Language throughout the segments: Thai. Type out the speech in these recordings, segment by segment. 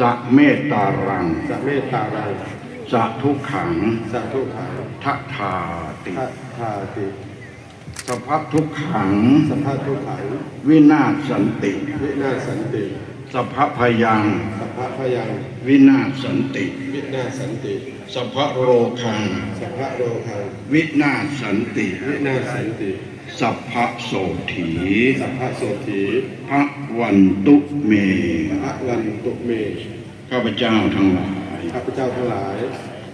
สะเมตตารัง สะเมตตารังสะทุกขัง สะทุกขังทัทาติ ทัตทาติสัพพทุกขัง สัพพะทุกขังวินาศสันติ วินาศสันติสัพพพยังสั พพะพยังวินาศสันติ วินาศสันติสัพพโรคังสัพพะโรคังวินาศสันติวินาศสันติ สัพพโสถีสัพพะโสถีพระวันตุเมพระวันตุเมข้าพเจ้าทั้งหลายข้าพเจ้าทั้งหลาย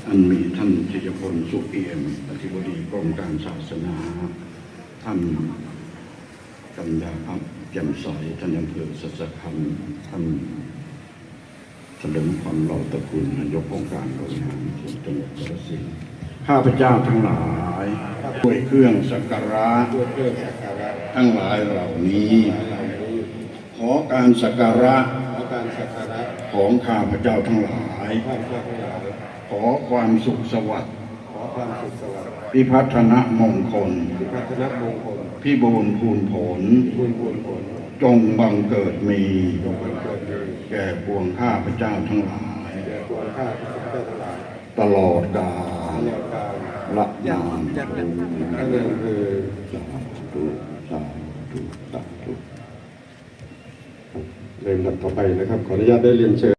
อันมีท่านชัยพลสุขเอี่ยมอธิบดีกรมการศาสนา ท่านกัญญาพัฒน์แจ่มใสท่านอำเภอสัสคันท่าน เฉลิมพรเหล่าตระกูลนายกองค์การบริหารส่วนจังหวัดกระสินข้าพเจ้าทั้งหลายด้วยเครื่องสักการะด้วยเครื่องสักการะทั้งหลายเหล่านี้ ขอการสักการะของข้าพเจ้าทั้งหลายข้าพเจ้าทั้งหลายขอความสุขสวัสดิ์ ขอความสุขสวัสดิ์พิพัฒนมงคล พิพัฒนมงคลพิบูรณ์พูนผล บุญบุญผลจงบังเกิดมี จงบังเกิดมีแก่ปวงข้าพเจ้าทั้งหลายแด่ตัวข้าพเจ้าทั้งหลายตลอดกาตลลอดกาลละนานอันนั้นคือสาธุสาธุสาธุในลำดับต่อไปนะครับ ขออนุญาตได้เรียนเชิญ